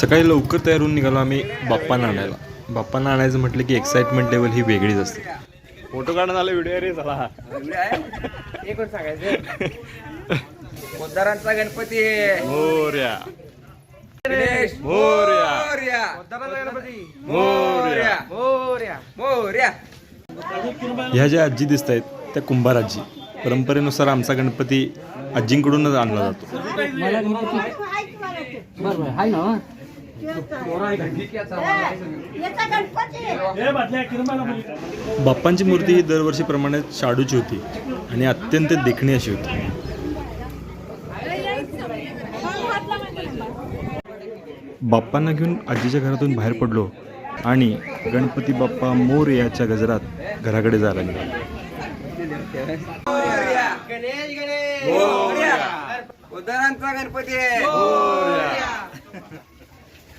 सकाळी लवकर तयार होऊन निघालो आम्ही बाप्पांना आणायला. बाप्पांना आणायचं म्हटलं की एक्साइटमेंट लेवल ही वेगळीच असते. फोटो काढून आला व्हिडिओ रे चला एक सांगायचं. पोद्दारांचा गणपती. मोर्या. गणेश. मोरया. गणपती. मोरया. मोरया. मोरया. ह्या ज्या आजी दिसत आहेत त्या कुंभार आजी परंपरेनुसार आमचा गणपती आजींकडूनच आणला जातो. गणपती बाप्पांची मूर्ती ही दरवर्षीप्रमाणे शाडूची होती आणि अत्यंत देखणी अशी होती. बाप्पांना घेऊन आजीच्या घरातून बाहेर पडलो आणि गणपती बाप्पा मोर याच्या गजरात घराकडे जायला निघालो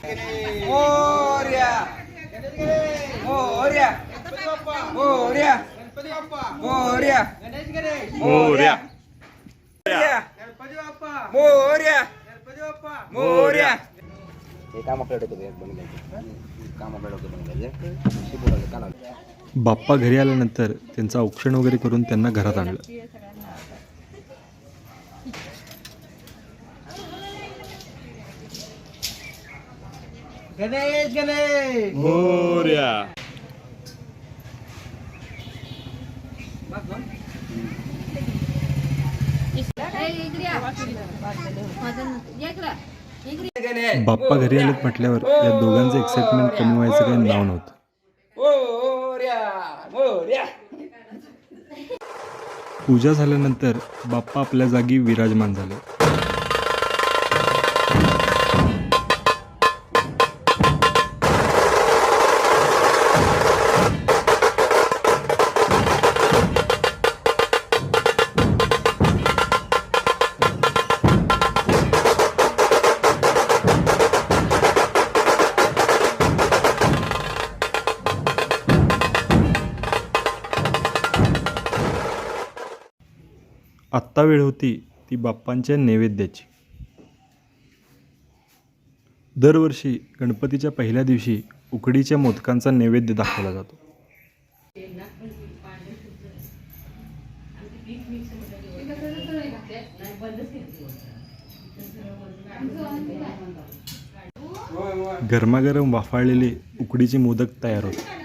मोरया. मोरया. मोरया. मोर्या. मोरया. मोरया. बाप्पा घरी आल्यानंतर त्यांचं औक्षण वगैरे करून त्यांना घरात आणलं. गणेश गणेश! मोर्या. गणेश बाप्पा घरी आलेत म्हटल्यावर या दोघांचं एक्साइटमेंट कमी व्हायचं काही नाव नव्हतं. पूजा झाल्यानंतर बाप्पा आपल्या जागी विराजमान झाले. आत्ता वेळ होती ती बाप्पांच्या नैवेद्याची. दरवर्षी गणपतीच्या पहिल्या दिवशी उकडीच्या मोदकांचा नैवेद्य दाखवला जातो. गरमागरम वाफाळलेले उकडीचे मोदक तयार होते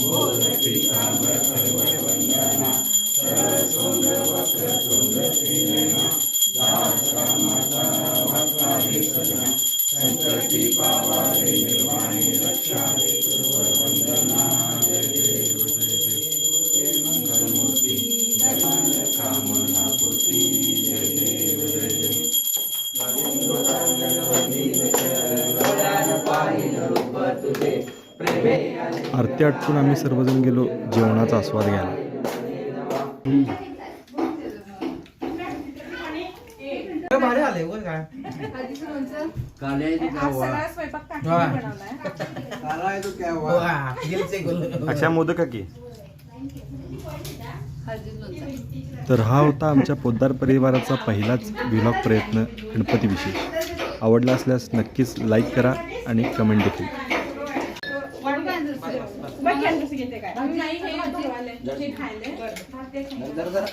ಅಂಬೋಧ ಪೀತಾಂಬರ ಪರ್ವತ ವಂದನ ಸರಸುಂದರ ವಕ್ರ ತುಂಗ ತ್ರಿವೇಣ ದಾಸ ಮಾತಾ ವಕ್ತಾರಿ ಸದನ ಸಂಕಟಿ ಪಾವಾರಿ ನಿರ್ವಾಣಿ ರಕ್ಷಾರಿ ಗುರುವರ ವಂದನ ಜಯ ಜಯ ಜಯ ಜಯ ಮಂಗಳಮೂರ್ತಿ ಧರ್ಮ ಕಾಮನಾ ಪೂರ್ತಿ ಜಯ ಜಯ आरती आटपून आम्ही सर्वजण गेलो जेवणाचा आस्वाद घ्यायला. अशा मोदक की? तर हा होता आमच्या पोद्दार परिवाराचा पहिलाच विलॉग प्रयत्न गणपतीविषयी. आवडला असल्यास नक्कीच लाईक करा आणि कमेंट देखील. घेते काय? नाही हे खायला. नंतर जरा